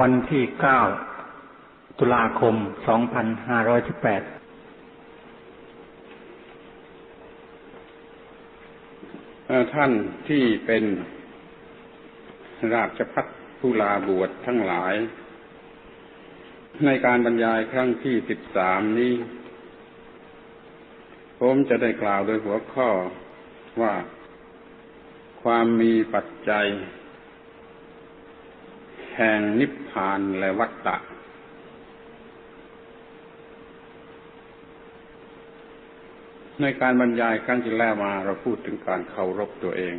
วันที่เก้าตุลาคมสองพันห้าร้อยสิบแปดท่านที่เป็นราชพัฒผู้ลาบวชทั้งหลาย ในการบรรยายครั้งที่สิบสามนี้ ผมจะได้กล่าวโดยหัวข้อว่าความมีปัจจัย แห่งนิพพานและวัตตะ ในการบรรยายครั้งที่แล้วมาเราพูดถึงการเคารพตัวเอง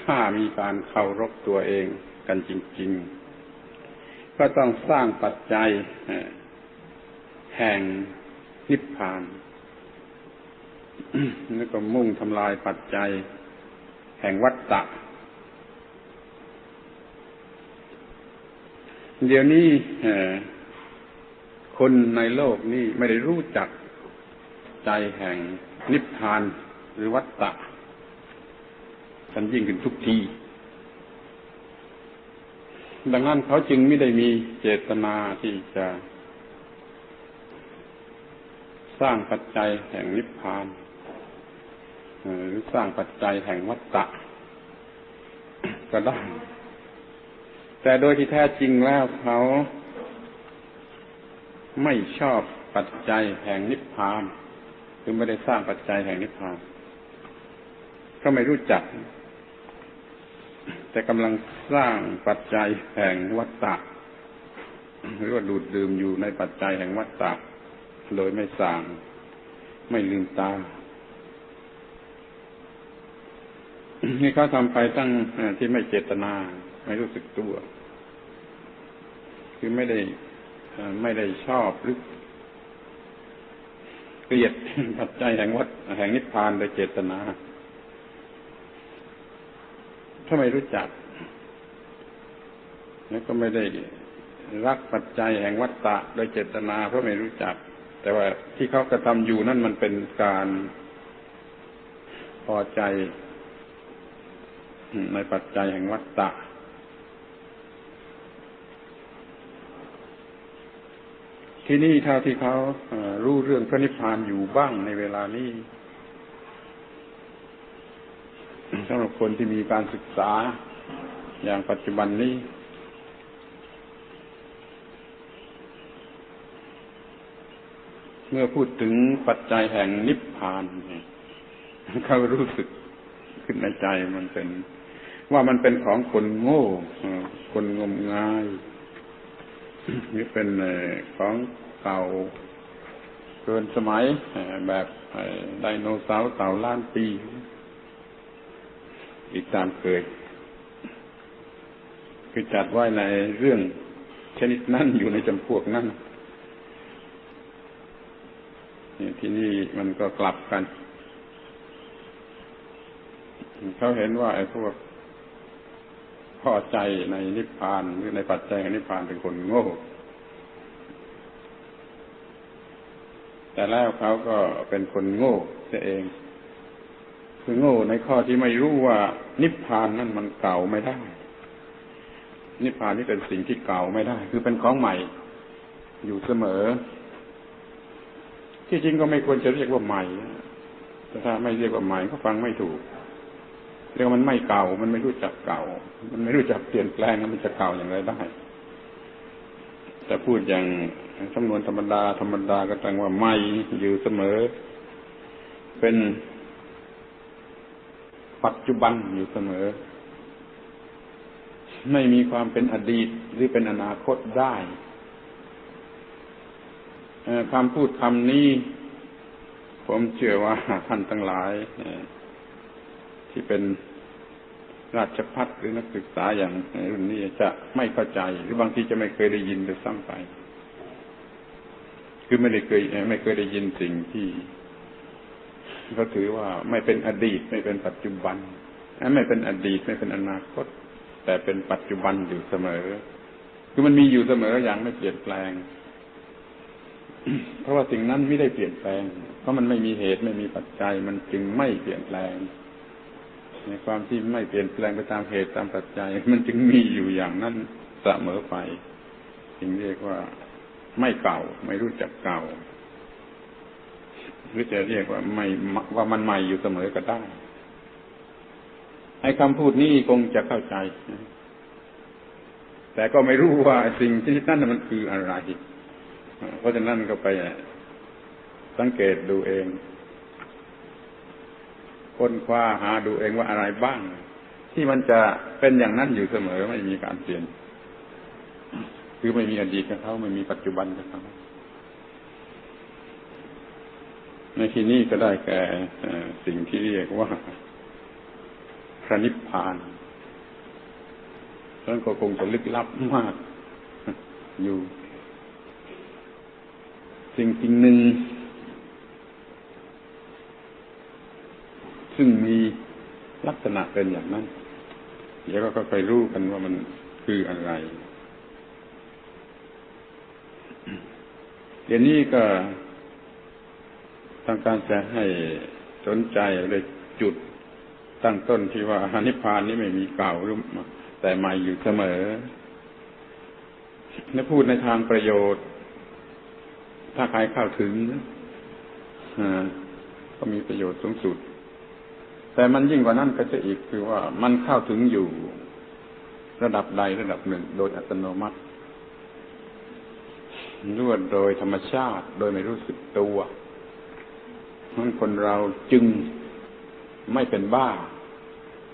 ถ้ามีการเคารพตัวเองกันจริง ๆ ก็ต้องสร้างปัจจัยแห่งนิพพาน แล้วก็มุ่งทำลายปัจจัย แห่งวัฏฏะ เดี๋ยวนี้คนในโลกนี้ไม่ได้รู้จักใจแห่งนิพพานหรือวัฏฏะกันยิ่งขึ้นทุกที ดังนั้นเขาจึงไม่ได้มีเจตนาที่จะ สร้างปัจจัยแห่งนิพพานหรือสร้างปัจจัยแห่งวัฏฏะก็ได้ แต่โดยที่แท้จริงแล้วเขาไม่ชอบปัจจัยแห่งนิพพานคือไม่ได้สร้างปัจจัยแห่งนิพพานก็ไม่รู้จัก แต่กำลังสร้างปัจจัยแห่งวัฏฏะหรือว่าดูดดื่มอยู่ในปัจจัยแห่งวัฏฏะโดยไม่สั่งไม่ลืมตานี่เขาทำไปตั้งที่ไม่เจตนา ไม่รู้สึกตัว คือไม่ได้ไม่ได้ชอบหรือเกลียดปัจจัยแห่งวัดแห่งนิพพานโดยเจตนา ถ้าไม่รู้จัก แล้วก็ไม่ได้รักปัจจัยแห่งวัตตะโดยเจตนาเพราะไม่รู้จัก แต่ว่าที่เขากระทำอยู่นั่นมันเป็นการพอใจในปัจจัยแห่งวัตตะ ที่นี่เท่าที่เขารู้เรื่องพระนิพพานอยู่บ้างในเวลานี้สำหรับคนที่มีการศึกษาอย่างปัจจุบันนี้ เมื่อพูดถึงปัจจัยแห่งนิพพานเขารู้สึกขึ้นในใจมันเป็น ว่ามันเป็นของคนโง่ คนงมงาย นี่เป็นของเก่าเกินสมัยแบบไดโนเสาร์เต่าล้านปี อีกตามเคย คือจัดไว้ในเรื่องชนิดนั้นอยู่ในจำพวกนั้นที่นี่มันก็กลับกัน เขาเห็นว่าไอ้พวก พอใจในนิพพานหรือในปัจจัยของนิพพานเป็นคนโง่ แต่แล้วเขาก็เป็นคนโง่เสียเอง คือโง่ในข้อที่ไม่รู้ว่า นิพพานนั่นมันเก่าไม่ได้ นิพพานนี่เป็นสิ่งที่เก่าไม่ได้ คือเป็นของใหม่ อยู่เสมอ ที่จริงก็ไม่ควรจะเรียกว่าใหม่แต่ถ้าไม่เรียกว่าใหม่ก็ฟังไม่ถูก เรียกมันไม่เก่า มันไม่รู้จักเก่า มันไม่รู้จักเปลี่ยนแปลงมันจะเก่าอย่างไรได้แต่พูดอย่างจำนวนธรรมดาธรรมดาก็ตั้งว่าไม่อยู่เสมอ เป็นปัจจุบันอยู่เสมอ ไม่มีความเป็นอดีตหรือเป็นอนาคตได้คำพูดคำนี้ ผมเชื่อว่าท่านทั้งหลายที่เป็น ราชพัฒหรือนักศึกษาอย่างรุ่นนี้จะไม่เข้าใจ หรือบางทีจะไม่เคยได้ยินเลยซ้ำไป คือไม่ได้เคย ไม่เคยได้ยินสิ่งที่เขาถือว่าไม่เป็นอดีตไม่เป็นปัจจุบันไม่เป็นอดีตไม่เป็นอนาคต แต่เป็นปัจจุบันอยู่เสมอ คือมันมีอยู่เสมออย่างไม่เปลี่ยนแปลง เพราะว่าสิ่งนั้นไม่ได้เปลี่ยนแปลง เพราะมันไม่มีเหตุไม่มีปัจจัย มันจึงไม่เปลี่ยนแปลง ในความที่ไม่เปลี่ยนแปลงไปตามเหตุตามปัจจัย มันจึงมีอยู่อย่างนั้นเสมอไปจึงเรียกว่าไม่เก่า ไม่รู้จักเก่า หรือจะเรียกว่าไม่ว่ามันใหม่อยู่เสมอก็ได้ไอ้คำพูดนี้คงจะเข้าใจ แต่ก็ไม่รู้ว่าสิ่งที่นั่นมันคืออะไร เพราะฉะนั้นก็ไปสังเกตดูเอง ค้นคว้าหาดูเองว่าอะไรบ้าง ที่มันจะเป็นอย่างนั้นอยู่เสมอไม่มีการเปลี่ยน คือไม่มีอดีตกับเขาไม่มีปัจจุบันกับเขาในที่นี้ก็ได้แก่สิ่งที่เรียกว่าพระนิพพานนั้นก็คงจะลึกลับมากอยู่ สิ่งสิ่งหนึ่ง ซึ่งมีลักษณะเป็นอย่างนั้น เดี๋ยวก็ไปรู้กันว่ามันคืออะไร เดี๋ยวนี้ก็ต้องการจะให้สนใจเลยจุดตั้งต้นที่ว่านิพพานนี้ไม่มีเก่าหรือแต่ใหม่อยู่เสมอถ้าพูดในทางประโยชน์ ถ้าใครเข้าถึงก็มีประโยชน์สูงสุด แต่มันยิ่งกว่านั้นก็จะอีกคือว่ามันเข้าถึงอยู่ระดับใดระดับหนึ่ง โดยอัตโนมัติด้วยโดยธรรมชาติ โดยไม่รู้สึกตัวมันคนเราจึงไม่เป็นบ้า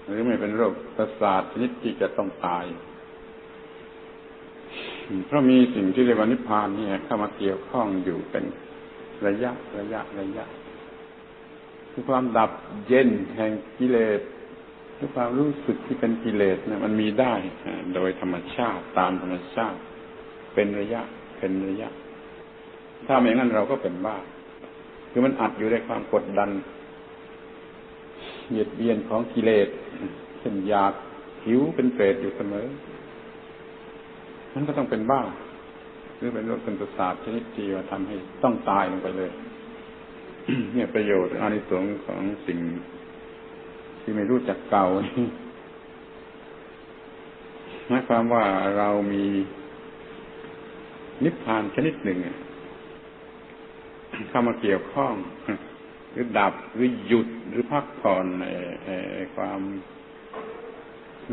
หรือไม่เป็นโรคประสาทชนิดที่จะต้องตาย เพราะมีสิ่งที่เรียกว่านิพพานเนี่ยเข้ามาเกี่ยวข้องอยู่เป็นระยะระยะระยะ คือความดับเย็นแห่งกิเลสหรือความรู้สึกที่เป็นกิเลสเนี่ยมันมีได้โดยธรรมชาติตามธรรมชาติ เป็นระยะ เป็นระยะ ถ้าไม่งั้นเราก็เป็นบ้าคือมันอัดอยู่ในความกดดันเหยียดเบียนของกิเลสเช่นอยากหิวเป็นเปรตอยู่เสมอมันก็ต้องเป็นบ้าหรือเป็นโรคเป็นประสาทชนิดที่ว่าทำให้ต้องตายลงไปเลย เนี่ยประโยชน์อานิสงส์ของสิ่งที่ไม่รู้จักเก่าหมายความว่าเรามีนิพพานชนิดหนึ่งเข้ามาเกี่ยวข้อง หรือดับหรือหยุดหรือพักผ่อนในความ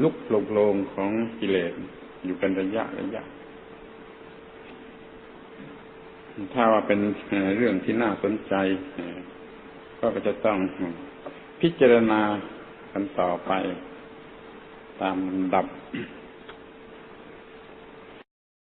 ลุกโลงโลงของกิเลสอยู่เป็นระยะระยะ ถ้าว่าเป็นเรื่องที่น่าสนใจก็จะต้องพิจารณากันต่อไป ตามดับ